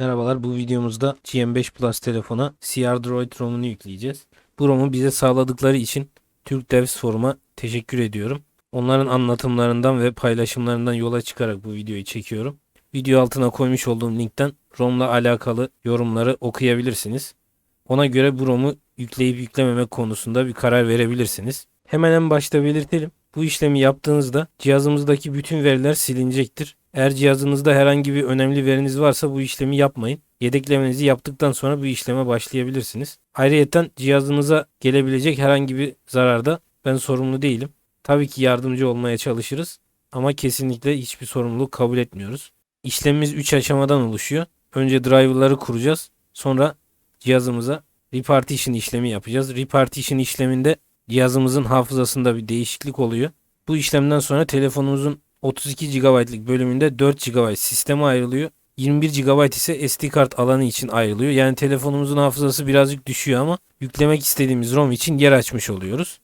Merhabalar bu videomuzda GM5 Plus telefona CR Droid ROM'unu yükleyeceğiz. Bu ROM'u bize sağladıkları için Türk Devs Forum'a teşekkür ediyorum. Onların anlatımlarından ve paylaşımlarından yola çıkarak bu videoyu çekiyorum. Video altına koymuş olduğum linkten ROM'la alakalı yorumları okuyabilirsiniz. Ona göre bu ROM'u yükleyip yüklememek konusunda bir karar verebilirsiniz. Hemen en başta belirtelim. Bu işlemi yaptığınızda cihazımızdaki bütün veriler silinecektir. Eğer cihazınızda herhangi bir önemli veriniz varsa bu işlemi yapmayın. Yedeklemenizi yaptıktan sonra bu işleme başlayabilirsiniz. Ayrıca cihazınıza gelebilecek herhangi bir zararda ben sorumlu değilim. Tabii ki yardımcı olmaya çalışırız ama kesinlikle hiçbir sorumluluk kabul etmiyoruz. İşlemimiz 3 aşamadan oluşuyor. Önce driver'ları kuracağız. Sonra cihazımıza repartition işlemi yapacağız. Repartition işleminde cihazımızın hafızasında bir değişiklik oluyor. Bu işlemden sonra telefonumuzun 32 GB'lık bölümünde 4 GB sisteme ayrılıyor. 21 GB ise SD kart alanı için ayrılıyor. Yani telefonumuzun hafızası birazcık düşüyor ama yüklemek istediğimiz ROM için yer açmış oluyoruz.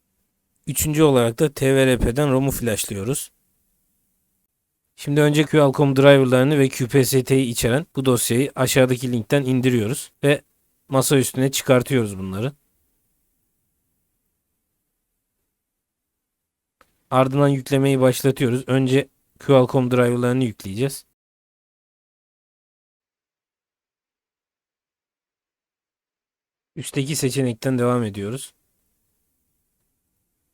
Üçüncü olarak da TVRP'den ROM'u flashlıyoruz. Şimdi önce Qualcomm driverlarını ve QPST'yi içeren bu dosyayı aşağıdaki linkten indiriyoruz ve masa üstüne çıkartıyoruz bunları. Ardından yüklemeyi başlatıyoruz. Önce Qualcomm driverlarını yükleyeceğiz. Üstteki seçenekten devam ediyoruz.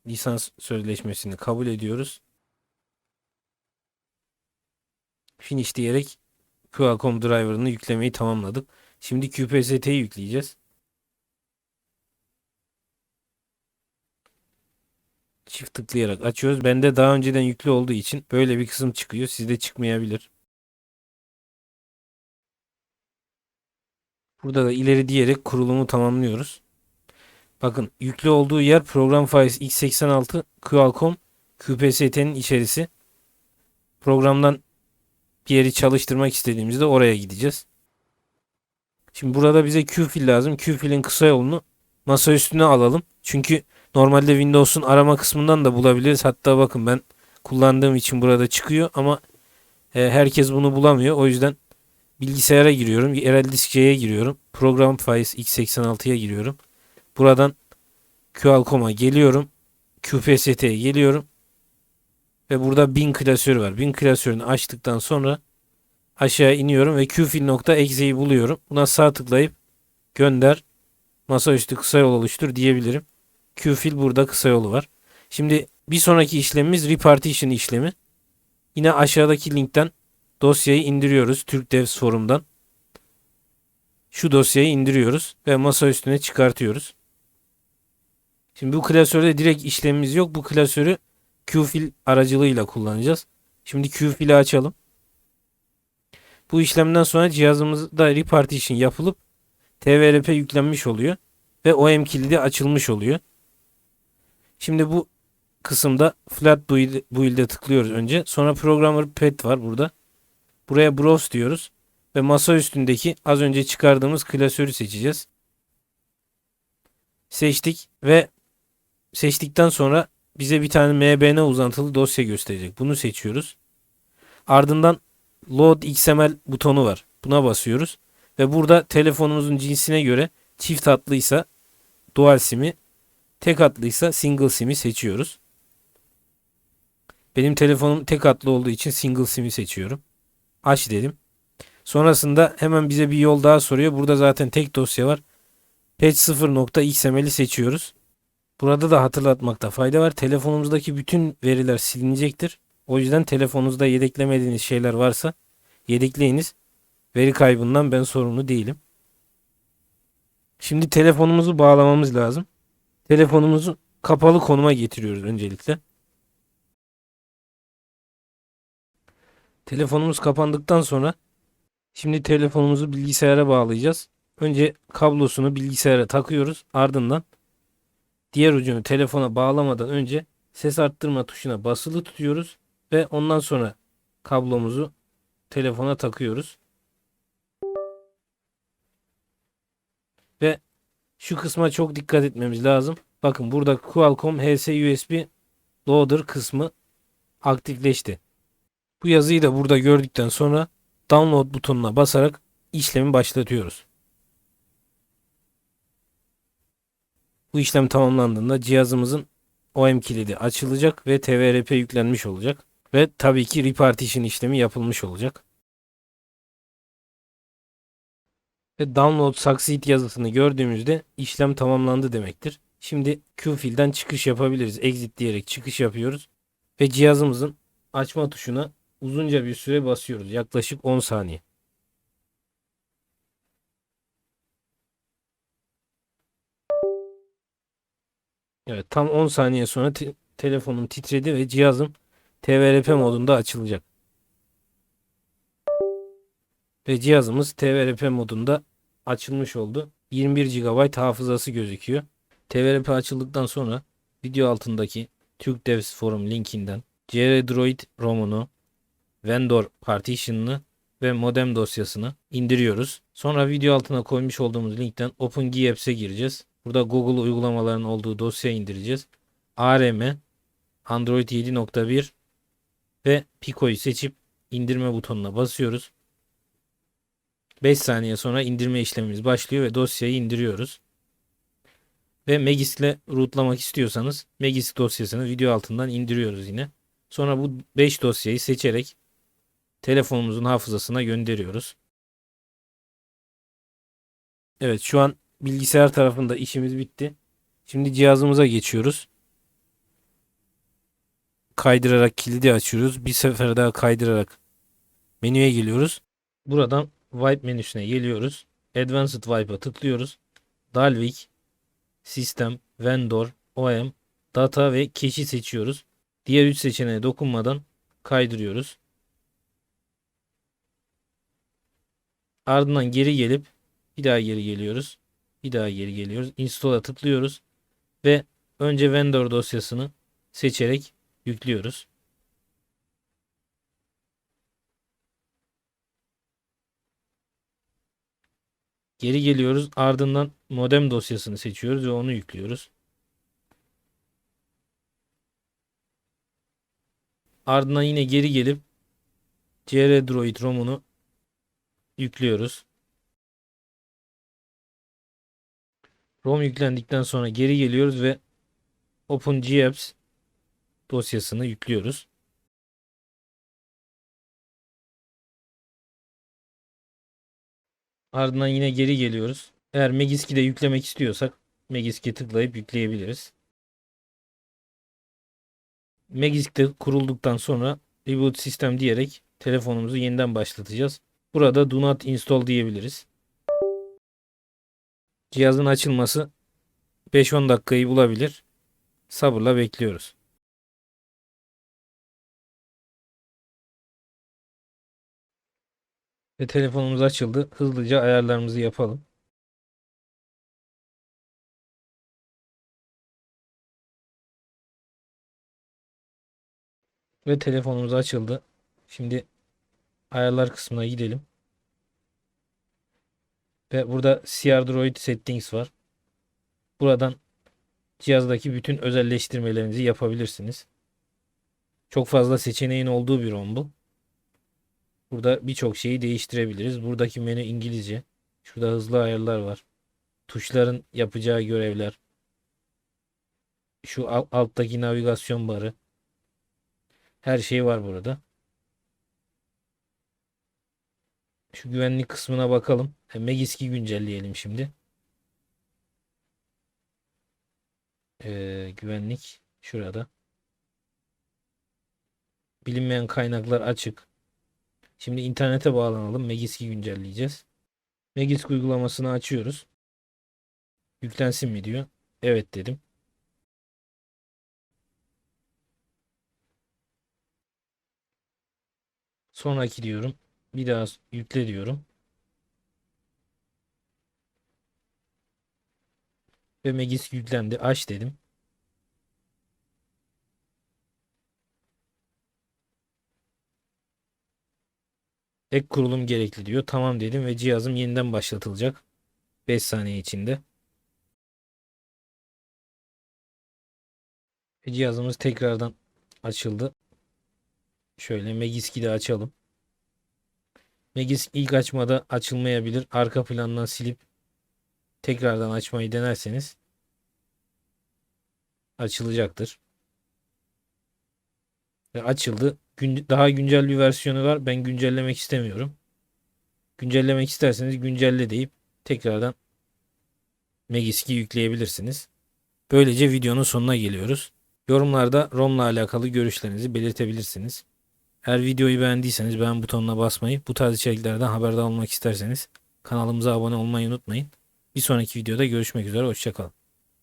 Lisans sözleşmesini kabul ediyoruz. Finish diyerek Qualcomm driver'ını yüklemeyi tamamladık. Şimdi QPST'yi yükleyeceğiz. Çift tıklayarak açıyoruz. Bende daha önceden yüklü olduğu için böyle bir kısım çıkıyor. Sizde çıkmayabilir. Burada da ileri diyerek kurulumu tamamlıyoruz. Bakın yüklü olduğu yer program files x86 Qualcomm QPST'nin içerisi. Programdan bir yeri çalıştırmak istediğimizde oraya gideceğiz. Şimdi burada bize qfil lazım. Qfil'in kısa yolunu masa üstüne alalım. Çünkü normalde Windows'un arama kısmından da bulabiliriz. Hatta bakın ben kullandığım için burada çıkıyor ama e, herkes bunu bulamıyor. O yüzden bilgisayara giriyorum. Yerel disk C'ye giriyorum. Program Files x86'ya giriyorum. Buradan Qualcomm'a geliyorum. QPST'ye geliyorum. Ve burada bin klasörü var. Bin klasörünü açtıktan sonra aşağı iniyorum ve qfil.exe'yi buluyorum. Buna sağ tıklayıp gönder masaüstü kısa yol oluştur diyebilirim. Qfil burada kısa yolu var. Şimdi bir sonraki işlemimiz repartition işlemi. Yine aşağıdaki linkten dosyayı indiriyoruz Türk Devs forumdan. Şu dosyayı indiriyoruz ve masa üstüne çıkartıyoruz. Şimdi bu klasörde direkt işlemimiz yok. Bu klasörü qfil aracılığıyla kullanacağız. Şimdi qfil'i açalım. Bu işlemden sonra cihazımızda repartition yapılıp TVRP yüklenmiş oluyor ve OM kilidi açılmış oluyor. Şimdi bu kısımda flat build, build'e tıklıyoruz önce. Sonra programmer pet var burada. Buraya browse diyoruz ve masa üstündeki az önce çıkardığımız klasörü seçeceğiz. Seçtik ve seçtikten sonra bize bir tane mbn uzantılı dosya gösterecek. Bunu seçiyoruz. Ardından load xml butonu var. Buna basıyoruz ve burada telefonumuzun cinsine göre çift hatlıysa dual sim'i, tek hatlıysa single sim'i seçiyoruz. Benim telefonum tek hatlı olduğu için single sim'i seçiyorum. Aç dedim. Sonrasında hemen bize bir yol daha soruyor. Burada zaten tek dosya var. Patch 0.xml'i seçiyoruz. Burada da hatırlatmakta fayda var. Telefonumuzdaki bütün veriler silinecektir. O yüzden telefonunuzda yedeklemediğiniz şeyler varsa yedekleyiniz. Veri kaybından ben sorumlu değilim. Şimdi telefonumuzu bağlamamız lazım. Telefonumuzu kapalı konuma getiriyoruz öncelikle. Telefonumuz kapandıktan sonra şimdi telefonumuzu bilgisayara bağlayacağız. Önce kablosunu bilgisayara takıyoruz. Ardından diğer ucunu telefona bağlamadan önce ses arttırma tuşuna basılı tutuyoruz ve ondan sonra kablomuzu telefona takıyoruz. Ve şu kısma çok dikkat etmemiz lazım. Bakın burada Qualcomm HS USB Loader kısmı aktifleşti. Bu yazıyı da burada gördükten sonra download butonuna basarak işlemi başlatıyoruz. Bu işlem tamamlandığında cihazımızın OM kilidi açılacak ve TVRP yüklenmiş olacak. Ve tabii ki repartition işlemi yapılmış olacak. Ve download succeed yazısını gördüğümüzde işlem tamamlandı demektir. Şimdi Qfil'den çıkış yapabiliriz. Exit diyerek çıkış yapıyoruz. Ve cihazımızın açma tuşuna uzunca bir süre basıyoruz. Yaklaşık 10 saniye. Evet tam 10 saniye sonra te- telefonum titredi ve cihazım TVRP modunda açılacak. Ve cihazımız TVRP modunda açılmış oldu. 21 GB hafızası gözüküyor. TVRP açıldıktan sonra video altındaki Türk Devs Forum linkinden CR Droid ROM'unu, vendor partition'ını ve modem dosyasını indiriyoruz. Sonra video altına koymuş olduğumuz linkten OpenGAps'e gireceğiz. Burada Google uygulamalarının olduğu dosyayı indireceğiz. ARM, Android 7.1 ve Pico'yu seçip indirme butonuna basıyoruz. 5 saniye sonra indirme işlemimiz başlıyor ve dosyayı indiriyoruz. Ve Megis ile rootlamak istiyorsanız Megis dosyasını video altından indiriyoruz yine. Sonra bu 5 dosyayı seçerek telefonumuzun hafızasına gönderiyoruz. Evet şu an bilgisayar tarafında işimiz bitti. Şimdi cihazımıza geçiyoruz. Kaydırarak kilidi açıyoruz. Bir sefer daha kaydırarak menüye geliyoruz. Buradan Wipe menüsüne geliyoruz. Advanced Wipe'a tıklıyoruz. Dalvik, Sistem, Vendor, OEM, Data ve Cache'i seçiyoruz. Diğer üç seçeneğe dokunmadan kaydırıyoruz. Ardından geri gelip bir daha geri geliyoruz. Bir daha geri geliyoruz. Install'a tıklıyoruz ve önce vendor dosyasını seçerek yüklüyoruz. Geri geliyoruz. Ardından modem dosyasını seçiyoruz ve onu yüklüyoruz. Ardından yine geri gelip CR Droid ROM'unu yüklüyoruz. ROM yüklendikten sonra geri geliyoruz ve OpenGApps dosyasını yüklüyoruz. Ardından yine geri geliyoruz. Eğer Megisk'i de yüklemek istiyorsak Megisk'e tıklayıp yükleyebiliriz. Megisk de kurulduktan sonra Reboot System diyerek telefonumuzu yeniden başlatacağız. Burada Do Not Install diyebiliriz. Cihazın açılması 5-10 dakikayı bulabilir. Sabırla bekliyoruz. Ve telefonumuz açıldı. Hızlıca ayarlarımızı yapalım. Ve telefonumuz açıldı. Şimdi ayarlar kısmına gidelim. Ve burada CR Droid Settings var. Buradan cihazdaki bütün özelleştirmelerinizi yapabilirsiniz. Çok fazla seçeneğin olduğu bir ROM bu. Burada birçok şeyi değiştirebiliriz. Buradaki menü İngilizce. Şurada hızlı ayarlar var. Tuşların yapacağı görevler. Şu alttaki navigasyon barı. Her şey var burada. Şu güvenlik kısmına bakalım. Megisk'i güncelleyelim şimdi. Ee, güvenlik şurada. Bilinmeyen kaynaklar açık. Şimdi internete bağlanalım. Megisk'i güncelleyeceğiz. Megisk uygulamasını açıyoruz. Yüklensin mi diyor. Evet dedim. Sonraki diyorum. Bir daha yükle diyorum. Ve Megisk yüklendi. Aç dedim. Ek kurulum gerekli diyor. Tamam dedim ve cihazım yeniden başlatılacak. 5 saniye içinde. Ve cihazımız tekrardan açıldı. Şöyle Megisk'i de açalım. Megis ilk açmada açılmayabilir. Arka plandan silip tekrardan açmayı denerseniz açılacaktır. Ve açıldı. Gün, daha güncel bir versiyonu var. Ben güncellemek istemiyorum. Güncellemek isterseniz güncelle deyip tekrardan Megisk'i yükleyebilirsiniz. Böylece videonun sonuna geliyoruz. Yorumlarda ROM'la alakalı görüşlerinizi belirtebilirsiniz. Eğer videoyu beğendiyseniz beğen butonuna basmayı, bu tarz içeriklerden haberdar olmak isterseniz kanalımıza abone olmayı unutmayın. Bir sonraki videoda görüşmek üzere, hoşçakalın.